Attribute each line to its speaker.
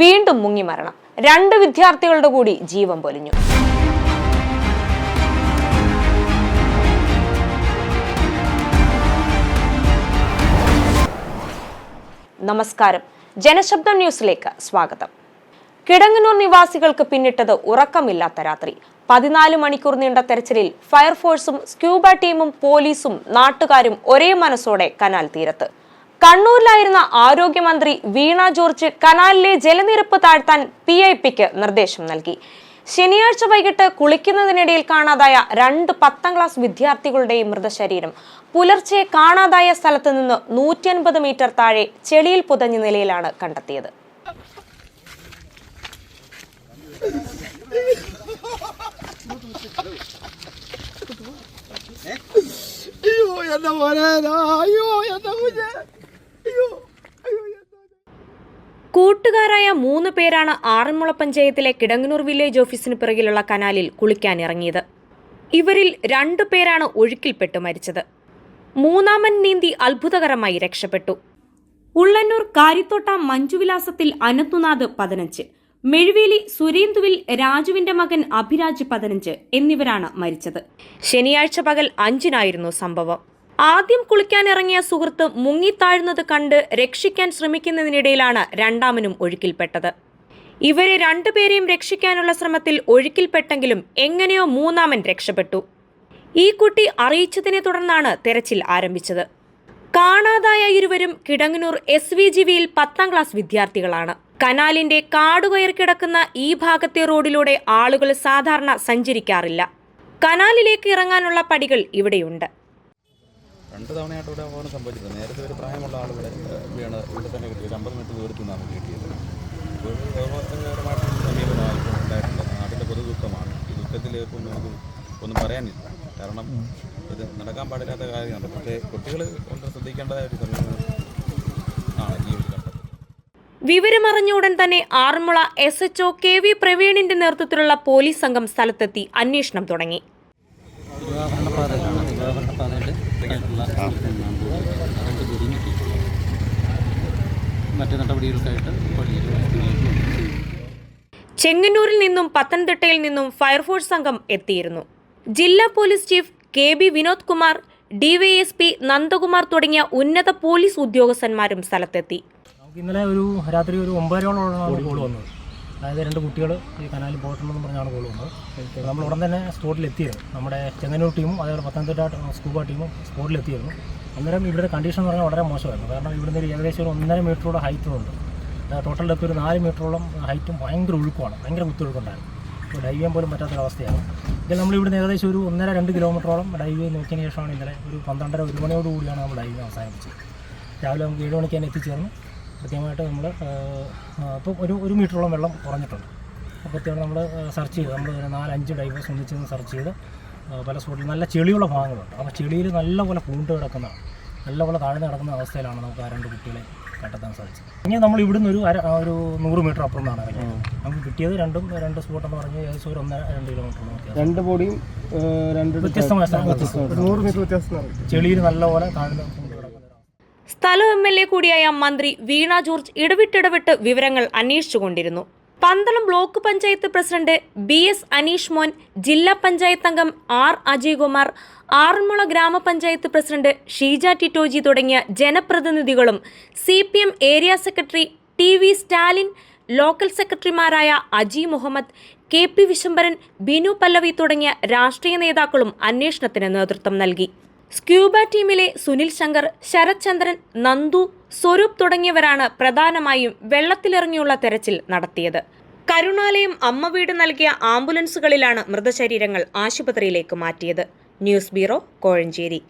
Speaker 1: വീണ്ടും മുങ്ങി മരണം. രണ്ട് വിദ്യാർത്ഥികളുടെ കൂടി ജീവൻ പൊലിഞ്ഞു. നമസ്കാരം. ജനശബ്ദം ന്യൂസിലേക്ക് സ്വാഗതം. കിടങ്ങനൂർ നിവാസികൾക്ക് പിന്നിട്ടത് ഉറക്കമില്ലാത്ത രാത്രി. പതിനാല് മണിക്കൂർ നീണ്ട തെരച്ചിലിൽ ഫയർഫോഴ്സും സ്ക്യൂബ ടീമും പോലീസും നാട്ടുകാരും ഒരേ മനസ്സോടെ കനാൽ തീരത്ത്. കണ്ണൂരിലായിരുന്ന ആരോഗ്യമന്ത്രി വീണ ജോർജ് കനാലിലെ ജലനിരപ്പ് താഴ്ത്താൻ പി ഐ പിക്ക് നിർദ്ദേശം നൽകി. ശനിയാഴ്ച വൈകിട്ട് കുളിക്കുന്നതിനിടയിൽ കാണാതായ രണ്ട് പത്താം ക്ലാസ് വിദ്യാർത്ഥികളുടെയും മൃതശരീരം പുലർച്ചെ കാണാതായ സ്ഥലത്ത് നിന്ന് നൂറ്റി അൻപത് മീറ്റർ താഴെ ചെളിയിൽ പുതഞ്ഞ നിലയിലാണ് കണ്ടെത്തിയത്.
Speaker 2: അയ്യോ മോനെ അയ്യോ അയ്യോ എന്റെ
Speaker 1: കൂട്ടുകാരായ മൂന്ന് പേരാണ് ആറന്മുള പഞ്ചായത്തിലെ കിടങ്ങനൂർ വില്ലേജ് ഓഫീസിന് പിറകിലുള്ള കനാലിൽ കുളിക്കാനിറങ്ങിയത്. ഇവരിൽ രണ്ടു പേരാണ് ഒഴുക്കിൽപ്പെട്ട് മരിച്ചത്. മൂന്നാമൻ നീന്തി അത്ഭുതകരമായി രക്ഷപ്പെട്ടു. ഉള്ളന്നൂർ കാരിത്തോട്ട മഞ്ജുവിലാസത്തിൽ അനന്തുനാഥ് പതിനഞ്ച് മെഴുവേലി സുരേന്ദുവിൽ രാജുവിന്റെ മകൻ അഭിരാജ് പതിനഞ്ച് എന്നിവരാണ് മരിച്ചത്. ശനിയാഴ്ച പകൽ അഞ്ചിനായിരുന്നു സംഭവം. ആദ്യം കുളിക്കാനിറങ്ങിയ സുഹൃത്ത് മുങ്ങിത്താഴുന്നത് കണ്ട് രക്ഷിക്കാൻ ശ്രമിക്കുന്നതിനിടയിലാണ് രണ്ടാമനും ഒഴുക്കിൽപ്പെട്ടത്. ഇവരെ രണ്ടുപേരെയും രക്ഷിക്കാനുള്ള ശ്രമത്തിൽ ഒഴുക്കിൽപ്പെട്ടെങ്കിലും എങ്ങനെയോ മൂന്നാമൻ രക്ഷപ്പെട്ടു. ഈ കുട്ടി അറിയിച്ചതിനെ തുടർന്നാണ് തെരച്ചിൽ ആരംഭിച്ചത്. കാണാതായ ഇരുവരും കിടങ്ങനൂർ എസ് വി ജി വിയിൽ പത്താം ക്ലാസ് വിദ്യാർത്ഥികളാണ്. കനാലിന്റെ കാടുകയർ കിടക്കുന്ന ഈ ഭാഗത്തെ റോഡിലൂടെ ആളുകൾ സാധാരണ സഞ്ചരിക്കാറില്ല. കനാലിലേക്ക് ഇറങ്ങാനുള്ള പടികൾ ഇവിടെയുണ്ട്.
Speaker 3: രണ്ട് തവണയായിട്ട് ഇവിടെ അപകടം സംഭവിച്ചത്. നേരത്തെ ഒരു പ്രായമുള്ള ആൾ ഇവിടെ വീണ് ഇവിടെ തന്നെ കിട്ടിയത് അമ്പത് മീറ്റർ ദൂരത്തു നിന്നാണ് കിട്ടിയത്. ഒരു സമീപനമായിട്ട് സമീപനമാണ് ഇപ്പോൾ ഉണ്ടായിട്ടുള്ളത് നാട്ടിന്റെ പൊതു ദുഃഖമാണ് ഈ ദുഃഖത്തിൽ ഇപ്പം നമുക്ക് ഒന്നും പറയാനില്ല. കാരണം ഇത് നടക്കാൻ പാടില്ലാത്ത കാര്യമാണ്. പക്ഷേ കുട്ടികൾ കൊണ്ട് ശ്രദ്ധിക്കേണ്ടതായ ഒരു സമീപനം ഈ ഒരു
Speaker 1: വിവരമറിഞ്ഞ ഉടൻ തന്നെ Aranmula S HO K V പ്രവീണിന്റെ നേതൃത്വത്തിലുള്ള പോലീസ് സംഘം സ്ഥലത്തെത്തി അന്വേഷണം തുടങ്ങി.
Speaker 4: ആയിട്ടുള്ള തിരിഞ്ഞിട്ട് മറ്റ് നടപടികൾക്കായിട്ട്
Speaker 1: ചെങ്ങന്നൂരിൽ നിന്നും പത്തനംതിട്ടയിൽ നിന്നും ഫയർഫോഴ്സ് സംഘം എത്തിയിരുന്നു. ജില്ലാ police chief K B Vinod Kumar DYSP Nandakumar തുടങ്ങിയ ഉന്നത പോലീസ് ഉദ്യോഗസ്ഥന്മാരും സ്ഥലത്തെത്തി.
Speaker 5: ഇന്നലെ ഒരു രാത്രി ഒരു ഒമ്പതരോളമാണ് കോൾ വന്നത്. അതായത് രണ്ട് കുട്ടികൾ ഈ കനാലിൽ പോയിട്ടുണ്ടെന്ന് പറഞ്ഞാണ് കോൾ വന്നത് നമ്മൾ ഉടൻ തന്നെ സ്പോട്ടിൽ എത്തിയിരുന്നു. നമ്മുടെ ചെങ്ങന്നൂർ ടീമും അതേപോലെ പത്തനംതിട്ട സ്കൂബ ടീമും സ്പോട്ടിൽ എത്തിയിരുന്നു. അന്നേരം ഇവിടുത്തെ കണ്ടീഷൻ എന്ന് പറഞ്ഞാൽ വളരെ മോശമായിരുന്നു. കാരണം ഇവിടുന്ന് ഒരു ഏകദേശം ഒരു ഒന്നര ഹൈറ്റും ഉണ്ട്. ടോട്ടൽ ഡെപ്ത് ഒരു നാല് മീറ്ററോളം ഹൈറ്റും ഭയങ്കര ഒഴുക്കുമാണ്. ഭയങ്കര കുത്തൊഴുക്കുണ്ടായിരുന്നു ഇപ്പോൾ ഡൈവ് ചെയ്യാൻ പോലും പറ്റാത്തൊരവസ്ഥയാണ് ഇതിൽ നമ്മൾ ഇവിടുന്ന് ഏകദേശം ഒരു ഒന്നര രണ്ട് കിലോമീറ്ററോളം ഡൈവ് ചെയ്ത് നോക്കിയതിന് ശേഷമാണ് ഇന്നലെ ഒരു പന്ത്രണ്ടര ഒരു മണിയോടുകൂടിയാണ് നമ്മൾ ഡൈവിങ് അവസാനിപ്പിച്ചത്. രാവിലെ നമുക്ക് ഏഴ് മണിക്ക് തന്നെ എത്തിച്ചേർന്ന്. കൃത്യമായിട്ട് നമ്മൾ അപ്പോൾ ഒരു ഒരു മീറ്ററോളം വെള്ളം കുറഞ്ഞിട്ടുണ്ട്. അപ്പോൾ കൃത്യമായിട്ട് നമ്മൾ സെർച്ച് ചെയ്ത് നമ്മൾ നാലഞ്ച് ഡൈവേഴ്സ് ഒന്നിച്ച് നിന്ന് സെർച്ച് ചെയ്ത് പല സ്പോട്ടിൽ നല്ല ചെളിയുള്ള ഭാഗങ്ങളുണ്ട്. അപ്പോൾ ചെളിയിൽ നല്ലപോലെ പൂണ്ട് കിടക്കുന്നതാണ് നല്ലപോലെ താഴ്ന്നു കിടക്കുന്ന അവസ്ഥയിലാണ് നമുക്ക് ആ രണ്ട് കുട്ടികളെ കണ്ടെത്താൻ സാധിച്ചത്. ഇനി നമ്മൾ ഇവിടുന്ന് ഒരു അര ഒരു നൂറ് മീറ്റർ അപ്പുറം നിന്നാണ് ഇറങ്ങിയത് നമുക്ക് കിട്ടിയത് രണ്ടും രണ്ട് സ്പോട്ട് എന്ന് പറഞ്ഞാൽ ഏകദേശം ഒരു ഒന്നര രണ്ട് കിലോമീറ്റർ
Speaker 2: രണ്ട് ബോഡിയും രണ്ട്
Speaker 5: വ്യത്യസ്തമായ സ്ഥലം.
Speaker 2: നൂറ് മീറ്റർ വ്യത്യാസം
Speaker 5: ചെളിയിൽ നല്ലപോലെ താഴ്ന്നു
Speaker 1: സ്ഥലം എം എൽ എ കൂടിയായ മന്ത്രി വീണ ജോർജ് ഇടവിട്ടിടവിട്ട് വിവരങ്ങൾ അന്വേഷിച്ചുകൊണ്ടിരുന്നു. Pandalam block panchayat president B S Aneesh Mon ജില്ലാ പഞ്ചായത്ത് അംഗം ആർ അജയ്കുമാർ ആറന്മുള ഗ്രാമപഞ്ചായത്ത് പ്രസിഡന്റ് ഷീജ ടിറ്റോജി തുടങ്ങിയ ജനപ്രതിനിധികളും C area secretary T V Stalin local സെക്രട്ടറിമാരായ അജി മുഹമ്മദ് കെ പി വിശംബരൻ ബിനു പല്ലവി തുടങ്ങിയ രാഷ്ട്രീയ നേതാക്കളും അന്വേഷണത്തിന് നേതൃത്വം നൽകി. സ്ക്യൂബ ടീമിലെ സുനിൽ ശങ്കർ ശരത് ചന്ദ്രൻ നന്ദു സ്വരൂപ് തുടങ്ങിയവരാണ് പ്രധാനമായും വെള്ളത്തിലിറങ്ങിയുള്ള തെരച്ചിൽ നടത്തിയത്. കരുണാലയം അമ്മ വീട് നൽകിയ ആംബുലൻസുകളിലാണ് മൃതശരീരങ്ങൾ ആശുപത്രിയിലേക്ക് മാറ്റിയത്. News bureau Kozhencherry.